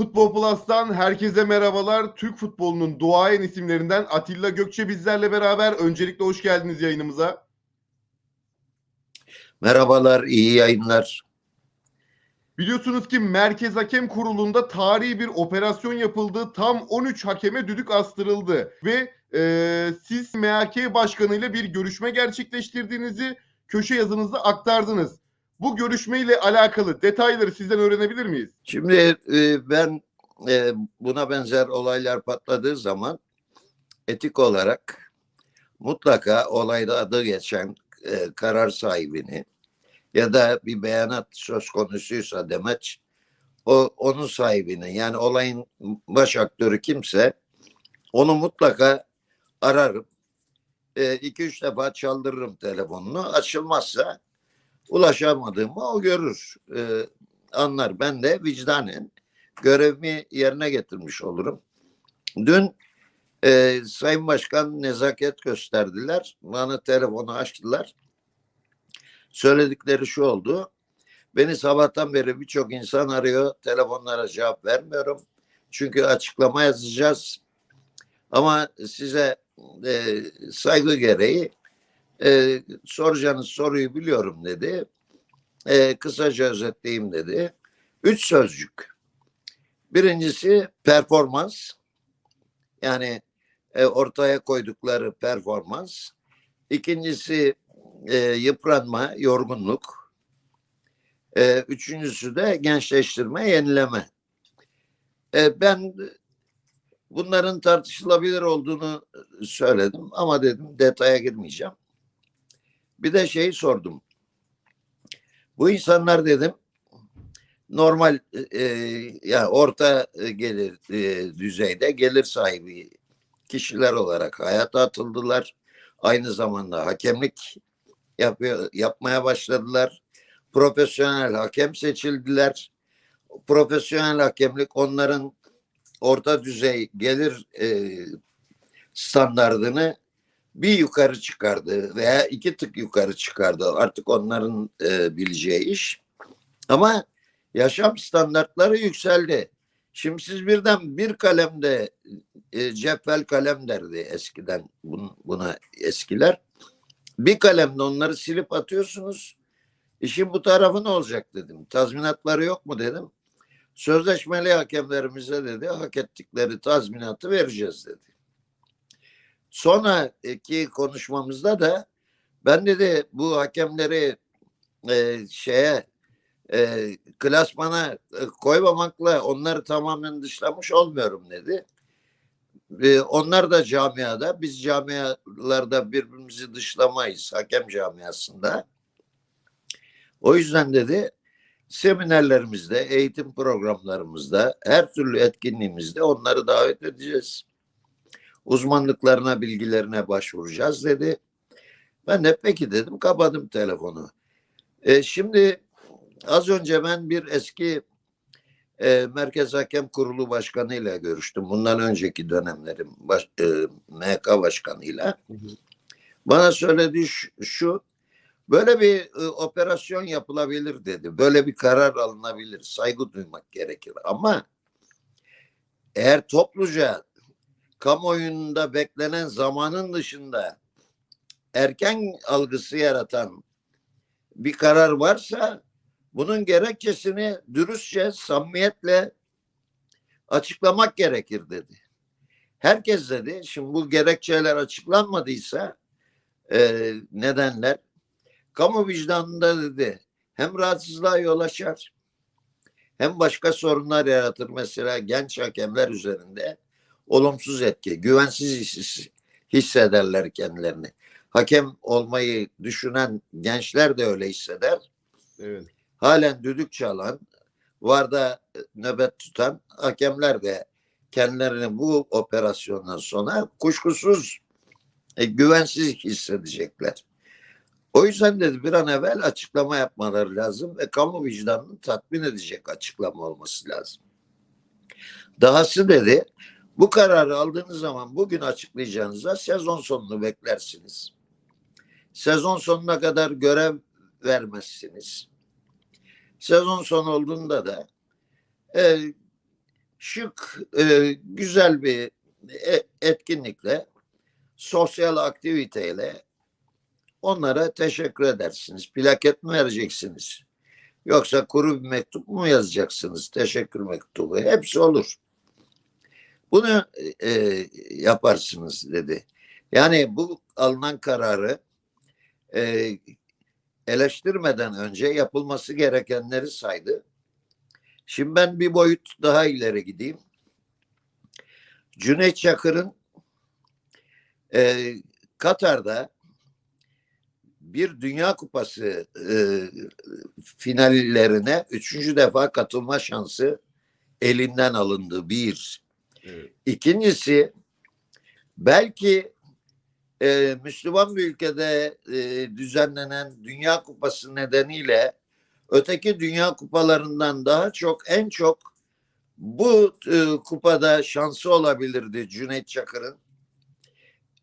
Futbol Plus'tan herkese merhabalar. Türk futbolunun duayen isimlerinden Atilla Gökçe bizlerle beraber. Öncelikle hoş geldiniz yayınımıza. Merhabalar, iyi yayınlar. Biliyorsunuz ki Merkez Hakem Kurulu'nda tarihi bir operasyon yapıldı. Tam 13 hakeme düdük astırıldı. Ve e, siz MHK Başkanı ile bir görüşme gerçekleştirdiğinizi köşe yazınızda aktardınız. Bu görüşmeyle alakalı detayları sizden öğrenebilir miyiz? Şimdi e, ben e, buna benzer olaylar patladığı zaman etik olarak mutlaka olayda adı geçen e, karar sahibini ya da bir beyanat söz konusuysa demeç o onun sahibini yani olayın baş aktörü kimse onu mutlaka ararım. E, iki üç defa çaldırırım telefonunu. Açılmazsa ulaşamadığımı o görür, e, anlar. Ben de vicdanen görevimi yerine getirmiş olurum. Dün e, Sayın Başkan nezaket gösterdiler. Bana telefonu açtılar. Söyledikleri şu oldu. Beni sabahtan beri birçok insan arıyor. Telefonlara cevap vermiyorum. Çünkü açıklama yazacağız. Ama size e, saygı gereği e, soracağınız soruyu biliyorum dedi. E, kısaca özetleyeyim dedi. Üç sözcük. Birincisi performans. Yani e, ortaya koydukları performans. İkincisi e, yıpranma, yorgunluk. E, üçüncüsü de gençleştirme, yenileme. E, ben bunların tartışılabilir olduğunu söyledim ama dedim detaya girmeyeceğim. Bir de şeyi sordum. Bu insanlar dedim normal e, yani orta gelir e, düzeyde gelir sahibi kişiler olarak hayata atıldılar. Aynı zamanda hakemlik yapıyor, yapmaya başladılar. Profesyonel hakem seçildiler. Profesyonel hakemlik onların orta düzey gelir e, standardını bir yukarı çıkardı veya iki tık yukarı çıkardı. Artık onların e, bileceği iş. Ama yaşam standartları yükseldi. Şimdi siz birden bir kalemde e, cetvel kalem derdi eskiden bun, buna eskiler. Bir kalemde onları silip atıyorsunuz. İşin bu tarafı ne olacak dedim. Tazminatları yok mu dedim. Sözleşmeli hakemlerimize dedi hak ettikleri tazminatı vereceğiz dedi. Sonraki konuşmamızda da ben dedi bu hakemleri e, şeye e, klasmana e, koymamakla onları tamamen dışlamış olmuyorum dedi. E, onlar da camiada, biz camialarda birbirimizi dışlamayız hakem camiasında. O yüzden dedi seminerlerimizde, eğitim programlarımızda, her türlü etkinliğimizde onları davet edeceğiz uzmanlıklarına, bilgilerine başvuracağız dedi. Ben de peki dedim, kapadım telefonu. E, şimdi az önce ben bir eski e, Merkez Hakem Kurulu Başkanı ile görüştüm. Bundan önceki dönemlerim baş, e, MHK Başkanı'yla. Bana söylediği şu, şu böyle bir e, operasyon yapılabilir dedi. Böyle bir karar alınabilir. Saygı duymak gerekir. Ama eğer topluca kamuoyunda beklenen zamanın dışında erken algısı yaratan bir karar varsa bunun gerekçesini dürüstçe, samimiyetle açıklamak gerekir dedi. Herkes dedi, şimdi bu gerekçeler açıklanmadıysa e, nedenler, kamu vicdanında dedi, hem rahatsızlığa yol açar, hem başka sorunlar yaratır. Mesela genç hakemler üzerinde olumsuz etki, güvensiz hissederler kendilerini. Hakem olmayı düşünen gençler de öyle hisseder. Evet. Halen düdük çalan, varda nöbet tutan hakemler de kendilerini bu operasyondan sonra kuşkusuz e, güvensiz hissedecekler. O yüzden dedi bir an evvel açıklama yapmaları lazım ve kamu vicdanını tatmin edecek açıklama olması lazım. Dahası dedi bu kararı aldığınız zaman bugün açıklayacağınızda sezon sonunu beklersiniz. Sezon sonuna kadar görev vermezsiniz. Sezon sonu olduğunda da e, şık, e, güzel bir e- etkinlikle, sosyal aktiviteyle onlara teşekkür edersiniz. Plaket mi vereceksiniz? Yoksa kuru bir mektup mu yazacaksınız? Teşekkür mektubu. Hepsi olur. Bunu e, yaparsınız dedi. Yani bu alınan kararı e, eleştirmeden önce yapılması gerekenleri saydı. Şimdi ben bir boyut daha ileri gideyim. Cüneyt Çakır'ın e, Katar'da bir Dünya Kupası e, finallerine üçüncü defa katılma şansı elinden alındı. Bir. İkincisi belki e, Müslüman bir ülkede e, düzenlenen Dünya Kupası nedeniyle öteki Dünya Kupalarından daha çok en çok bu e, kupada şansı olabilirdi Cüneyt Çakır'ın.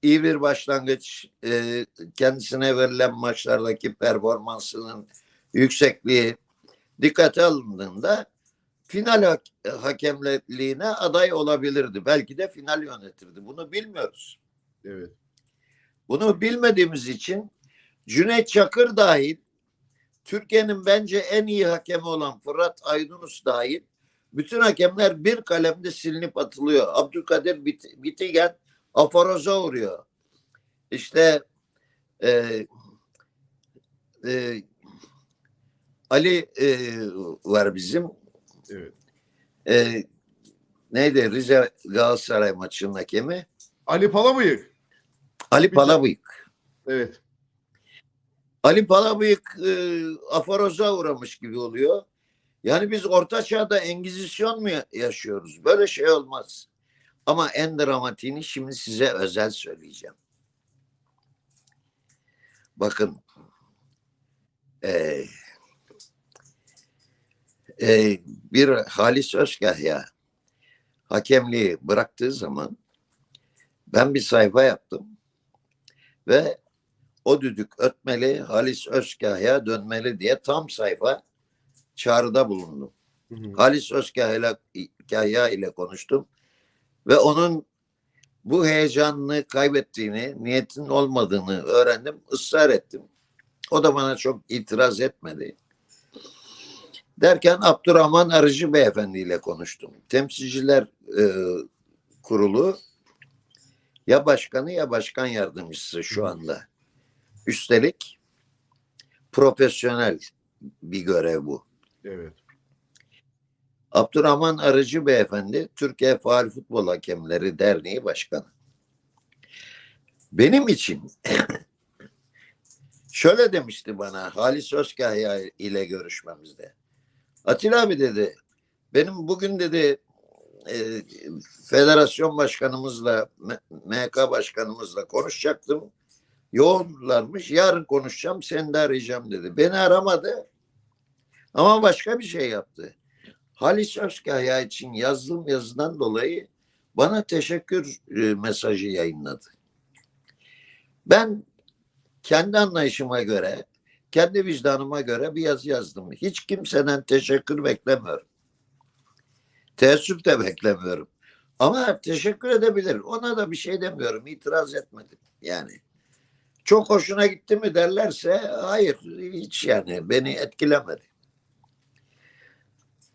İyi bir başlangıç e, kendisine verilen maçlardaki performansının yüksekliği dikkate alındığında final hak- hakemliğine aday olabilirdi. Belki de final yönetirdi. Bunu bilmiyoruz. Evet. Bunu bilmediğimiz için Cüneyt Çakır dahil Türkiye'nin bence en iyi hakemi olan Fırat Aydınus dahil bütün hakemler bir kalemde silinip atılıyor. Abdülkadir Bit- Bitigen aforoza uğruyor. İşte e, e, Ali e, var bizim. Evet. E, neydi Rize Galatasaray maçının hakemi? Ali Palabıyık. Ali. Palabıyık. Evet. Ali Palabıyık e, aforoza uğramış gibi oluyor. Yani biz orta çağda engizisyon mu ya- yaşıyoruz? Böyle şey olmaz. Ama en dramatiğini şimdi size özel söyleyeceğim. Bakın e, e, bir Halis Özkahya hakemliği bıraktığı zaman ben bir sayfa yaptım ve o düdük ötmeli, Halis Özkahya dönmeli diye tam sayfa çağrıda bulundum. Hı hı. Halis Özkahya Kahya ile konuştum ve onun bu heyecanını kaybettiğini, niyetin olmadığını öğrendim, ısrar ettim. O da bana çok itiraz etmedi. Derken Abdurrahman Arıcı Beyefendi ile konuştum. Temsilciler e, kurulu ya başkanı ya başkan yardımcısı şu anda. Üstelik profesyonel bir görev bu. Evet. Abdurrahman Arıcı Beyefendi Türkiye Faal Futbol Hakemleri Derneği Başkanı. Benim için şöyle demişti bana Halis Özkahya ile görüşmemizde. Atilla abi dedi benim bugün dedi e, federasyon başkanımızla MK başkanımızla konuşacaktım. Yoğunlarmış. Yarın konuşacağım seni de arayacağım dedi. Beni aramadı ama başka bir şey yaptı. Halis Özkaya için yazdığım yazıdan dolayı bana teşekkür e, mesajı yayınladı. Ben kendi anlayışıma göre, kendi vicdanıma göre bir yazı yazdım. Hiç kimseden teşekkür beklemiyorum. Teessüf de beklemiyorum. Ama teşekkür edebilir. Ona da bir şey demiyorum. İtiraz etmedim. Yani çok hoşuna gitti mi derlerse hayır hiç yani beni etkilemedi.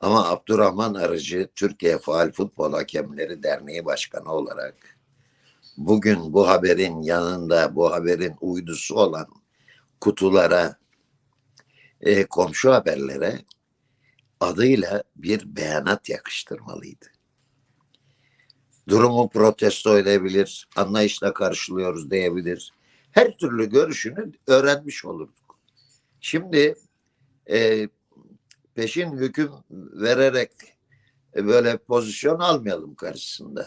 Ama Abdurrahman Arıcı Türkiye Faal Futbol Hakemleri Derneği Başkanı olarak bugün bu haberin yanında bu haberin uydusu olan kutulara e, komşu haberlere adıyla bir beyanat yakıştırmalıydı. Durumu protesto edebilir, anlayışla karşılıyoruz diyebilir. Her türlü görüşünü öğrenmiş olurduk. Şimdi e, peşin hüküm vererek e, böyle pozisyon almayalım karşısında.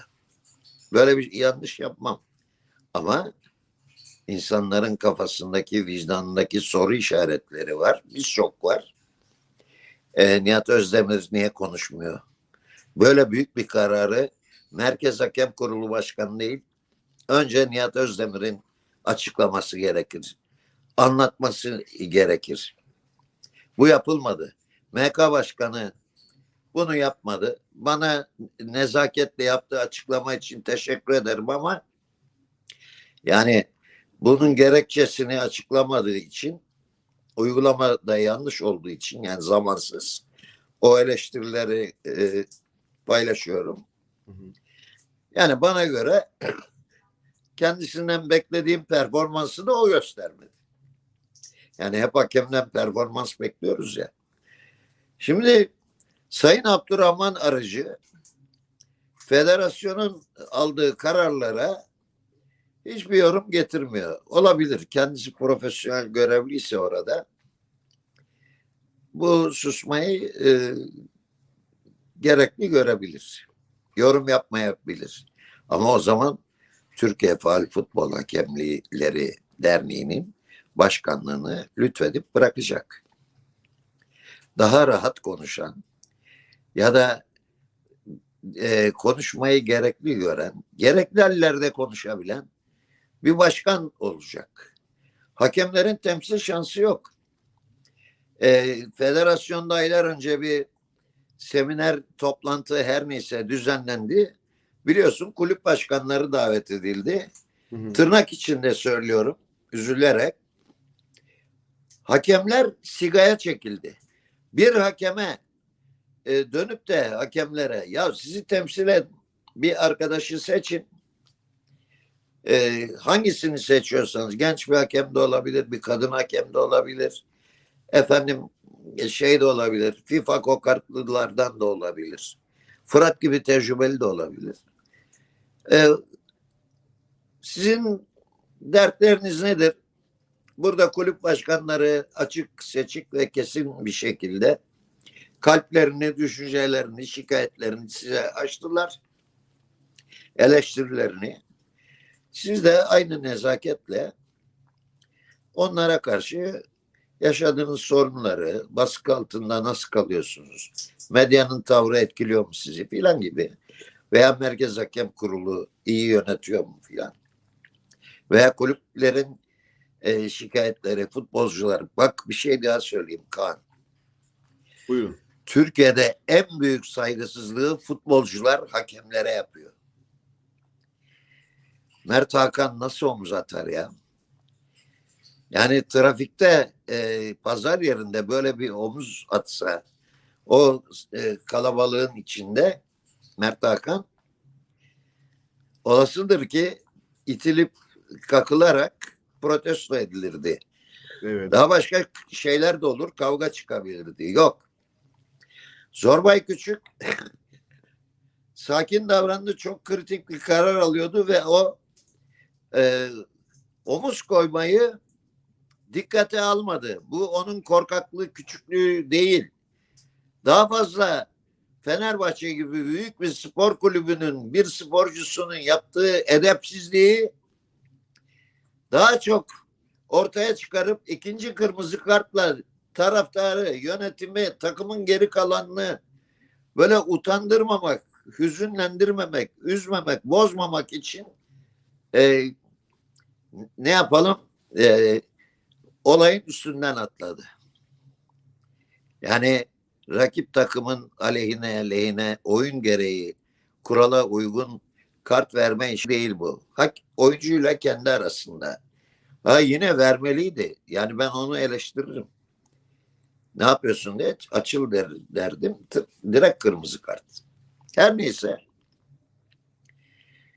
Böyle bir yanlış yapmam. Ama insanların kafasındaki, vicdanındaki soru işaretleri var. Birçok var. E, Nihat Özdemir niye konuşmuyor? Böyle büyük bir kararı Merkez Hakem Kurulu Başkanı değil, önce Nihat Özdemir'in açıklaması gerekir. Anlatması gerekir. Bu yapılmadı. MK Başkanı Bunu yapmadı. Bana nezaketle yaptığı açıklama için teşekkür ederim ama yani bunun gerekçesini açıklamadığı için uygulamada yanlış olduğu için yani zamansız o eleştirileri e, paylaşıyorum. Hı hı. Yani bana göre kendisinden beklediğim performansı da o göstermedi. Yani hep hakemden performans bekliyoruz ya. Şimdi Sayın Abdurrahman Arıcı federasyonun aldığı kararlara hiçbir yorum getirmiyor. Olabilir. Kendisi profesyonel görevliyse orada bu susmayı e, gerekli görebilir. Yorum yapmayabilir. Ama o zaman Türkiye Faal Futbol Hakemlileri Derneği'nin başkanlığını lütfedip bırakacak. Daha rahat konuşan ya da e, konuşmayı gerekli gören, gerekli hallerde konuşabilen bir başkan olacak. Hakemlerin temsil şansı yok. E, federasyonda aylar önce bir seminer toplantı her neyse düzenlendi. Biliyorsun kulüp başkanları davet edildi. Hı hı. Tırnak içinde söylüyorum üzülerek. Hakemler sigaya çekildi. Bir hakeme e, dönüp de hakemlere ya sizi temsil et bir arkadaşı seçin. E, hangisini seçiyorsanız genç bir hakem de olabilir, bir kadın hakem de olabilir. Efendim e, şey de olabilir. FIFA kokartlılardan da olabilir. Fırat gibi tecrübeli de olabilir. E, sizin dertleriniz nedir? Burada kulüp başkanları açık, seçik ve kesin bir şekilde kalplerini, düşüncelerini, şikayetlerini size açtılar. Eleştirilerini. Siz de aynı nezaketle onlara karşı yaşadığınız sorunları, baskı altında nasıl kalıyorsunuz, medyanın tavrı etkiliyor mu sizi filan gibi veya Merkez Hakem Kurulu iyi yönetiyor mu filan veya kulüplerin e, şikayetleri, futbolcular. Bak bir şey daha söyleyeyim Kaan. Buyurun. Türkiye'de en büyük saygısızlığı futbolcular hakemlere yapıyor. Mert Hakan nasıl omuz atar ya? Yani trafikte e, pazar yerinde böyle bir omuz atsa o e, kalabalığın içinde Mert Hakan olasıdır ki itilip kakılarak protesto edilirdi. Evet. Daha başka şeyler de olur, kavga çıkabilirdi. Yok. Zorbay Küçük sakin davrandı, çok kritik bir karar alıyordu ve o e, omuz koymayı dikkate almadı. Bu onun korkaklığı, küçüklüğü değil. Daha fazla Fenerbahçe gibi büyük bir spor kulübünün bir sporcusunun yaptığı edepsizliği daha çok ortaya çıkarıp ikinci kırmızı kartla taraftarı, yönetimi, takımın geri kalanını böyle utandırmamak, hüzünlendirmemek, üzmemek, bozmamak için e, ne yapalım? E, olayın üstünden atladı. Yani rakip takımın aleyhine lehine oyun gereği kurala uygun kart verme işi değil bu. Hak oyuncuyla kendi arasında. Ha yine vermeliydi. Yani ben onu eleştiririm. Ne yapıyorsun diye açıl der, derdim. Tık, direkt kırmızı kart. Her neyse.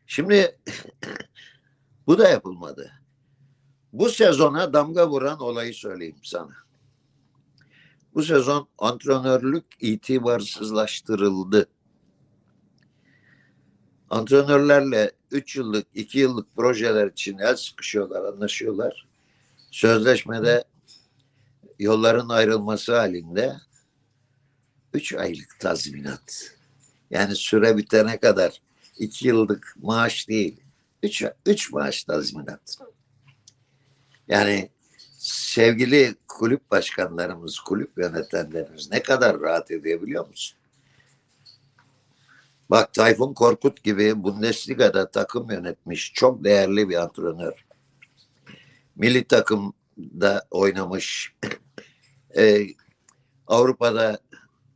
Şimdi bu da yapılmadı. Bu sezona damga vuran olayı söyleyeyim sana. Bu sezon antrenörlük itibarsızlaştırıldı. Antrenörlerle 3 yıllık, 2 yıllık projeler için el sıkışıyorlar, anlaşıyorlar. Sözleşmede yolların ayrılması halinde 3 aylık tazminat. Yani süre bitene kadar 2 yıllık maaş değil, 3 3 maaş tazminat. Yani sevgili kulüp başkanlarımız, kulüp yönetenlerimiz ne kadar rahat ediyor biliyor musun? Bak Tayfun Korkut gibi Bundesliga'da takım yönetmiş çok değerli bir antrenör. Milli takımda oynamış. Ee, Avrupa'da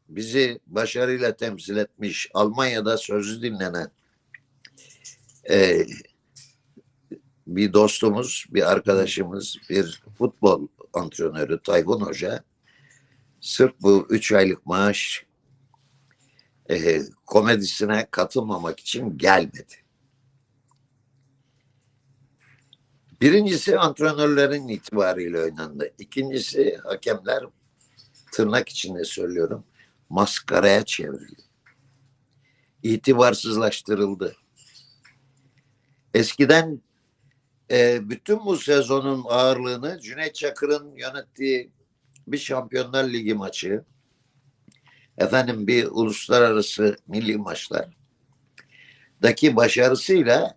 bizi başarıyla temsil etmiş Almanya'da sözü dinlenen e, bir dostumuz, bir arkadaşımız, bir futbol antrenörü Tayfun Hoca sırf bu üç aylık maaş e, komedisine katılmamak için gelmedi. Birincisi antrenörlerin itibarıyla oynandı. İkincisi hakemler tırnak içinde söylüyorum maskaraya çevrildi. İtibarsızlaştırıldı. Eskiden e, bütün bu sezonun ağırlığını Cüneyt Çakır'ın yönettiği bir Şampiyonlar Ligi maçı, efendim bir uluslararası milli maçlar daki başarısıyla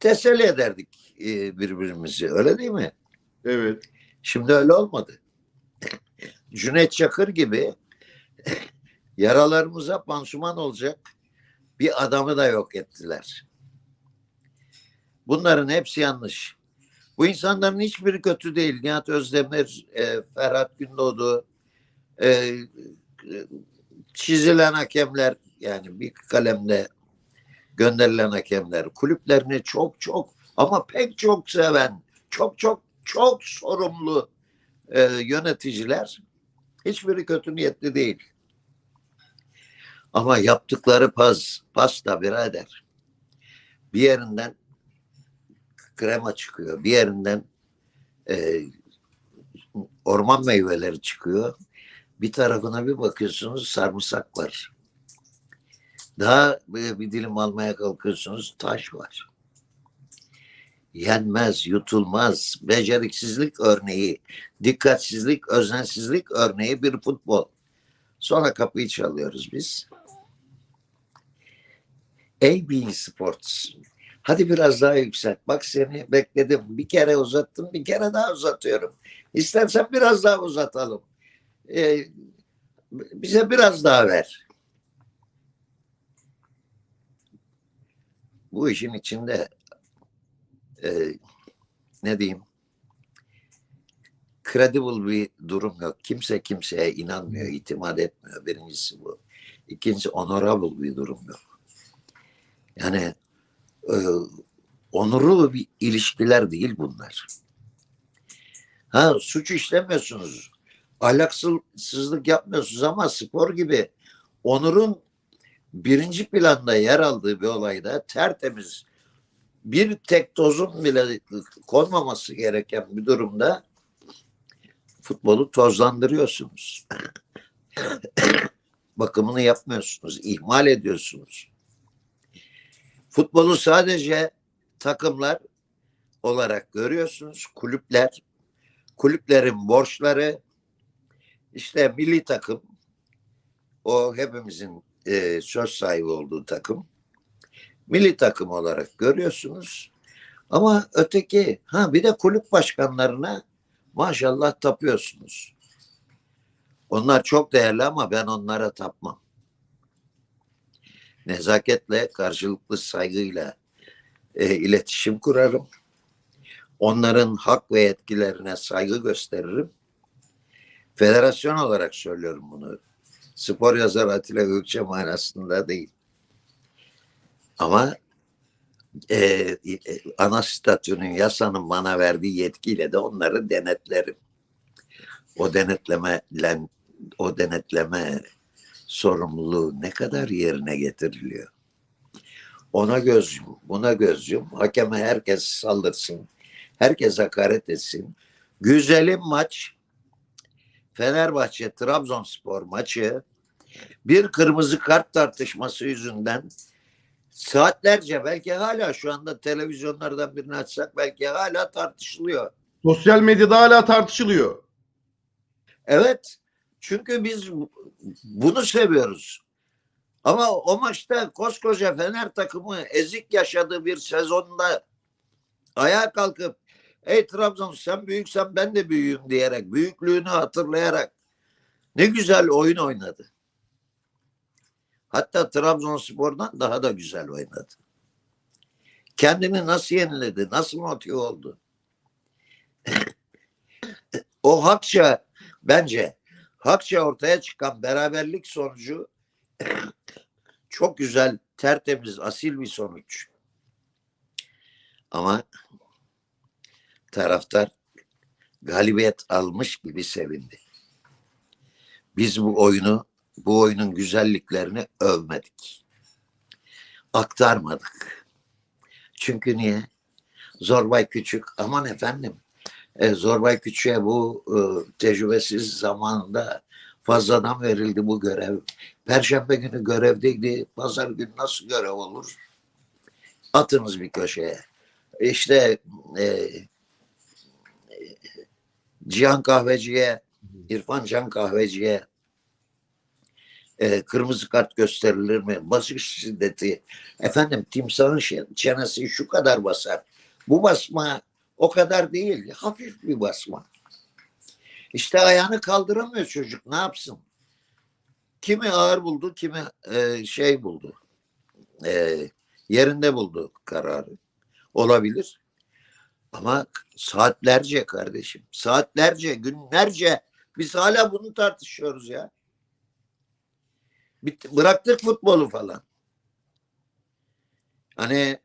teselli ederdik e, birbirimizi. Öyle değil mi? Evet. Şimdi öyle olmadı. Cüneyt Çakır gibi yaralarımıza pansuman olacak bir adamı da yok ettiler. Bunların hepsi yanlış. Bu insanların hiçbiri kötü değil. Nihat Özdemir, e, Ferhat Gündoğdu, e, çizilen hakemler yani bir kalemde gönderilen hakemler kulüplerini çok çok ama pek çok seven, çok çok çok sorumlu e, yöneticiler hiçbiri kötü niyetli değil. Ama yaptıkları pas, pasta birader. Bir yerinden krema çıkıyor, bir yerinden e, orman meyveleri çıkıyor. Bir tarafına bir bakıyorsunuz sarımsak var. Daha bir, dilim almaya kalkıyorsunuz taş var. Yenmez, yutulmaz, beceriksizlik örneği, dikkatsizlik, özensizlik örneği bir futbol. Sonra kapıyı çalıyoruz biz. AB Sports. Hadi biraz daha yükselt. Bak seni bekledim. Bir kere uzattım, bir kere daha uzatıyorum. İstersen biraz daha uzatalım. Ee, bize biraz daha ver. Bu işin içinde e, ne diyeyim credible bir durum yok. Kimse kimseye inanmıyor, itimat etmiyor. Birincisi bu. İkincisi honorable bir durum yok. Yani e, onurlu bir ilişkiler değil bunlar. Ha suç işlemiyorsunuz. Ahlaksızlık yapmıyorsunuz ama spor gibi onurun birinci planda yer aldığı bir olayda tertemiz bir tek tozun bile konmaması gereken bir durumda futbolu tozlandırıyorsunuz. Bakımını yapmıyorsunuz, ihmal ediyorsunuz. Futbolu sadece takımlar olarak görüyorsunuz. Kulüpler, kulüplerin borçları, işte milli takım, o hepimizin e, söz sahibi olduğu takım, milli takım olarak görüyorsunuz. Ama öteki, ha bir de kulüp başkanlarına maşallah tapıyorsunuz. Onlar çok değerli ama ben onlara tapmam. Nezaketle, karşılıklı saygıyla e, iletişim kurarım. Onların hak ve yetkilerine saygı gösteririm. Federasyon olarak söylüyorum bunu. Spor yazarı Atilla Gökçe manasında değil. Ama e, e, ana statünün yasanın bana verdiği yetkiyle de onları denetlerim. O denetleme o denetleme sorumluluğu ne kadar yerine getiriliyor? Ona göz yum, buna göz yum. Hakeme herkes saldırsın. Herkes hakaret etsin. Güzelim maç Fenerbahçe Trabzonspor maçı bir kırmızı kart tartışması yüzünden saatlerce belki hala şu anda televizyonlardan birini açsak belki hala tartışılıyor. Sosyal medyada hala tartışılıyor. Evet. Çünkü biz bunu seviyoruz. Ama o maçta koskoca Fener takımı ezik yaşadığı bir sezonda ayağa kalkıp ey Trabzon sen büyüksen ben de büyüğüm diyerek büyüklüğünü hatırlayarak ne güzel oyun oynadı. Hatta Trabzonspor'dan daha da güzel oynadı. Kendini nasıl yeniledi, nasıl motive oldu? o hakça bence hakça ortaya çıkan beraberlik sonucu çok güzel, tertemiz, asil bir sonuç. Ama taraftar galibiyet almış gibi sevindi. Biz bu oyunu, bu oyunun güzelliklerini övmedik. Aktarmadık. Çünkü niye? Zorbay Küçük, aman efendim, e, Zorbay Küçük'e bu e, tecrübesiz zamanında fazladan verildi bu görev. Perşembe günü görevdeydi, pazar günü nasıl görev olur? Atınız bir köşeye. İşte e, Cihan Kahveci'ye, İrfan Can Kahveci'ye e, kırmızı kart gösterilir mi? Basış şiddeti. Efendim timsahın çenesi şu kadar basar. Bu basma o kadar değil. Hafif bir basma. İşte ayağını kaldıramıyor çocuk. Ne yapsın? Kimi ağır buldu, kimi e, şey buldu. E, yerinde buldu kararı. Olabilir. Ama saatlerce kardeşim, saatlerce, günlerce biz hala bunu tartışıyoruz ya. Bitti, bıraktık futbolu falan. Hani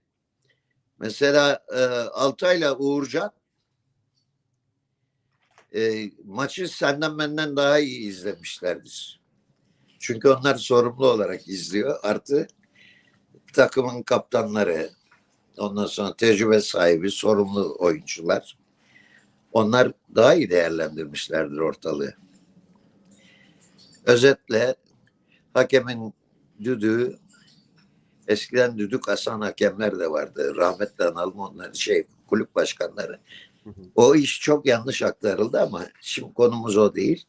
mesela e, Altay'la Uğurcan e, maçı senden benden daha iyi izlemişlerdir. Çünkü onlar sorumlu olarak izliyor. Artı takımın kaptanları, ondan sonra tecrübe sahibi, sorumlu oyuncular. Onlar daha iyi değerlendirmişlerdir ortalığı. Özetle hakemin düdüğü eskiden düdük asan hakemler de vardı. Rahmetli analım onları şey kulüp başkanları. Hı hı. O iş çok yanlış aktarıldı ama şimdi konumuz o değil.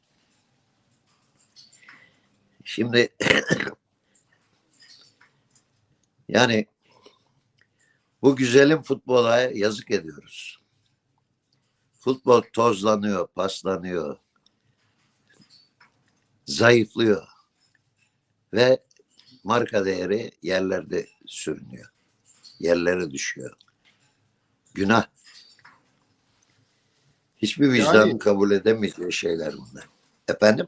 Şimdi yani bu güzelim futbola yazık ediyoruz. Futbol tozlanıyor, paslanıyor, zayıflıyor ve marka değeri yerlerde sürünüyor. Yerlere düşüyor. Günah. Hiçbir vicdanın Yani- kabul edemeyeceği şeyler bunlar. Efendim?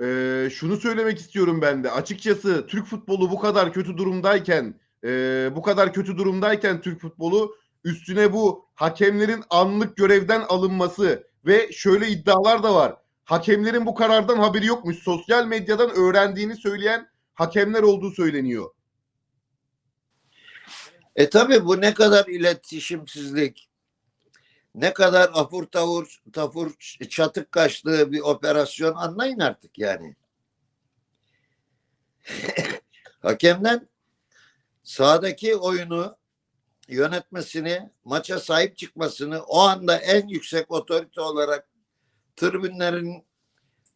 Ee, şunu söylemek istiyorum ben de. Açıkçası Türk futbolu bu kadar kötü durumdayken, e, bu kadar kötü durumdayken Türk futbolu üstüne bu hakemlerin anlık görevden alınması ve şöyle iddialar da var. Hakemlerin bu karardan haberi yokmuş. Sosyal medyadan öğrendiğini söyleyen hakemler olduğu söyleniyor. E tabi bu ne kadar iletişimsizlik, ne kadar afur tavur, tafur çatık kaçtığı bir operasyon anlayın artık yani. Hakemden sahadaki oyunu yönetmesini, maça sahip çıkmasını, o anda en yüksek otorite olarak tribünlerin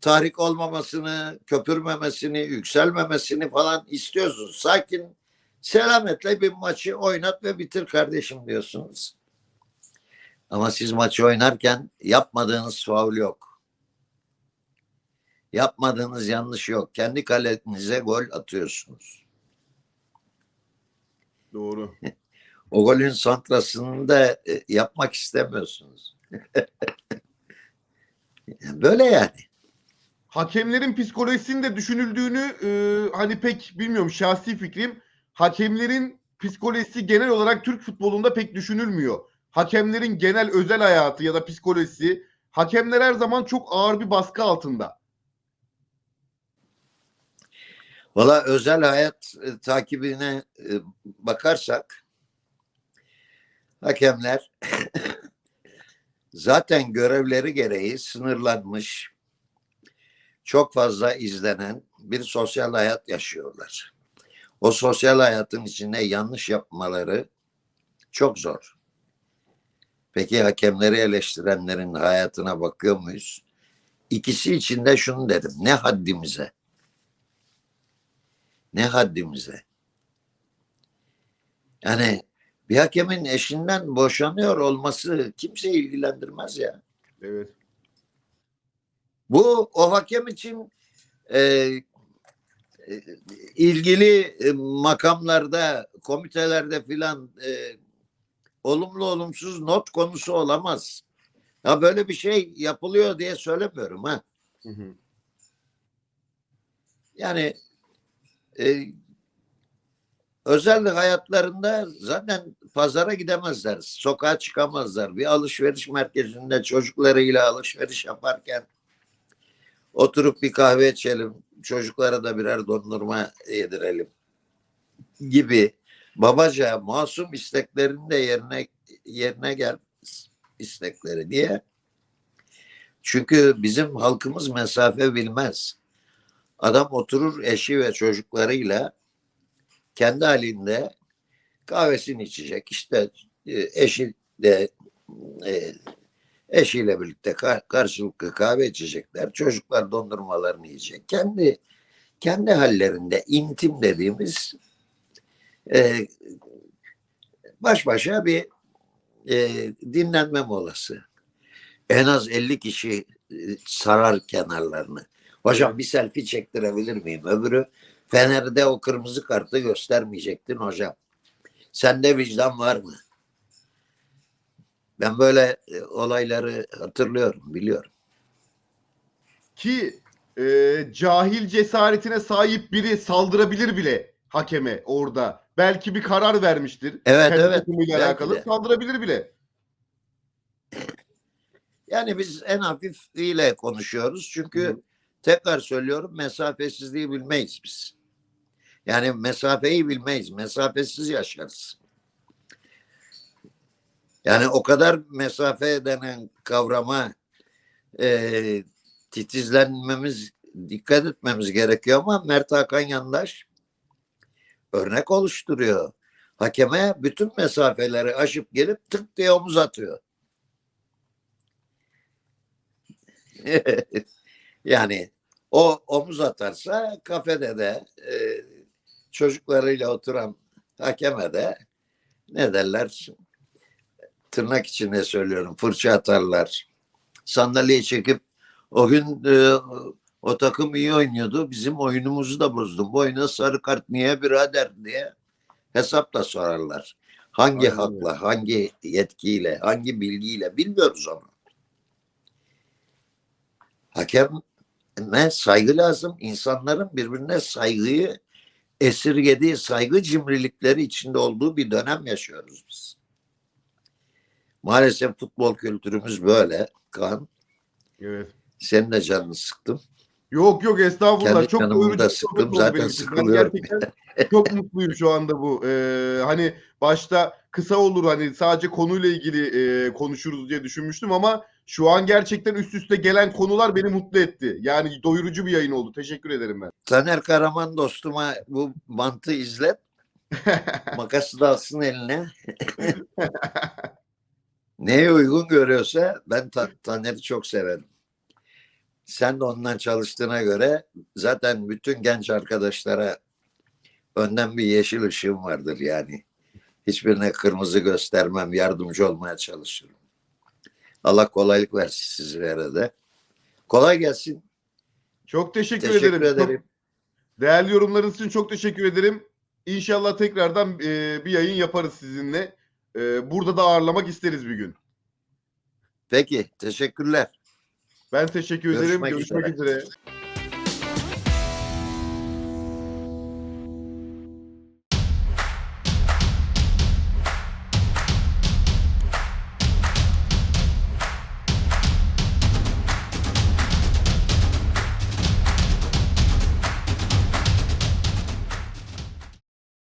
tahrik olmamasını, köpürmemesini, yükselmemesini falan istiyorsunuz. Sakin, selametle bir maçı oynat ve bitir kardeşim diyorsunuz. Ama siz maçı oynarken yapmadığınız faul yok. Yapmadığınız yanlış yok. Kendi kalenize gol atıyorsunuz. Doğru. O golün santrasını da e, yapmak istemiyorsunuz. Böyle yani. Hakemlerin psikolojisinde düşünüldüğünü e, hani pek bilmiyorum şahsi fikrim. Hakemlerin psikolojisi genel olarak Türk futbolunda pek düşünülmüyor. Hakemlerin genel özel hayatı ya da psikolojisi hakemler her zaman çok ağır bir baskı altında. Valla özel hayat e, takibine e, bakarsak hakemler zaten görevleri gereği sınırlanmış çok fazla izlenen bir sosyal hayat yaşıyorlar. O sosyal hayatın içinde yanlış yapmaları çok zor. Peki hakemleri eleştirenlerin hayatına bakıyor muyuz? İkisi için de şunu dedim. Ne haddimize? Ne haddimize? Yani bir hakemin eşinden boşanıyor olması kimseyi ilgilendirmez ya. Evet. Bu o hakem için e, e, ilgili e, makamlarda, komitelerde filan e, olumlu olumsuz not konusu olamaz. Ya böyle bir şey yapılıyor diye söylemiyorum ha. Hı hı. Yani e, özel hayatlarında zaten pazara gidemezler. Sokağa çıkamazlar. Bir alışveriş merkezinde çocuklarıyla alışveriş yaparken oturup bir kahve içelim. Çocuklara da birer dondurma yedirelim gibi babaca masum isteklerin de yerine yerine gel istekleri diye. Çünkü bizim halkımız mesafe bilmez. Adam oturur eşi ve çocuklarıyla kendi halinde kahvesini içecek. İşte e, eşi de e, eşiyle birlikte ka- karşılıklı kahve içecekler. Çocuklar dondurmalarını yiyecek. Kendi kendi hallerinde intim dediğimiz e, baş başa bir e, dinlenme molası. En az 50 kişi e, sarar kenarlarını. Hocam bir selfie çektirebilir miyim? Öbürü Fener'de o kırmızı kartı göstermeyecektin hocam. Sende vicdan var mı? Ben böyle e, olayları hatırlıyorum, biliyorum. Ki e, cahil cesaretine sahip biri saldırabilir bile hakeme orada. Belki bir karar vermiştir. Evet, Kendi evet. Belki alakalı de. saldırabilir bile. Yani biz en hafifiyle konuşuyoruz. Çünkü hı. tekrar söylüyorum mesafesizliği bilmeyiz biz. Yani mesafeyi bilmeyiz. Mesafesiz yaşarız. Yani o kadar mesafe denen kavrama e, titizlenmemiz, dikkat etmemiz gerekiyor ama Mert Hakan Yandaş örnek oluşturuyor. Hakeme bütün mesafeleri aşıp gelip tık diye omuz atıyor. yani o omuz atarsa kafede de e, çocuklarıyla oturan hakeme de ne derler tırnak içinde söylüyorum fırça atarlar. Sandalyeyi çekip o gün e, o takım iyi oynuyordu. Bizim oyunumuzu da bozdun. Bu oyuna sarı kart niye birader diye hesap da sorarlar. Hangi Aynen hakla, hangi yetkiyle, hangi bilgiyle bilmiyoruz onu. Hakeme saygı lazım. İnsanların birbirine saygıyı esirgediği, saygı cimrilikleri içinde olduğu bir dönem yaşıyoruz biz. Maalesef futbol kültürümüz böyle. Kaan, Evet. senin de canını sıktım. Yok yok estağfurullah. Kendi çok canımı doyurucu da sıktım. Zaten. Ben sıkılıyorum. gerçekten çok mutluyum şu anda bu. Ee, hani başta kısa olur hani sadece konuyla ilgili e, konuşuruz diye düşünmüştüm ama şu an gerçekten üst üste gelen konular beni mutlu etti. Yani doyurucu bir yayın oldu. Teşekkür ederim ben. Taner Karaman dostuma bu bantı izlet. Makası da alsın eline. Neye uygun görüyorsa ben Ta- Taner'i çok severim. Sen de ondan çalıştığına göre zaten bütün genç arkadaşlara önden bir yeşil ışığım vardır yani. Hiçbirine kırmızı göstermem, yardımcı olmaya çalışırım. Allah kolaylık versin sizlere de. Kolay gelsin. Çok teşekkür, Teşekkür ederim. Çok ederim. değerli yorumlarınız için çok teşekkür ederim. İnşallah tekrardan bir yayın yaparız sizinle. E, burada da ağırlamak isteriz bir gün. Peki, teşekkürler. Ben teşekkür ederim. Görüşmek Görüşmek üzere. üzere.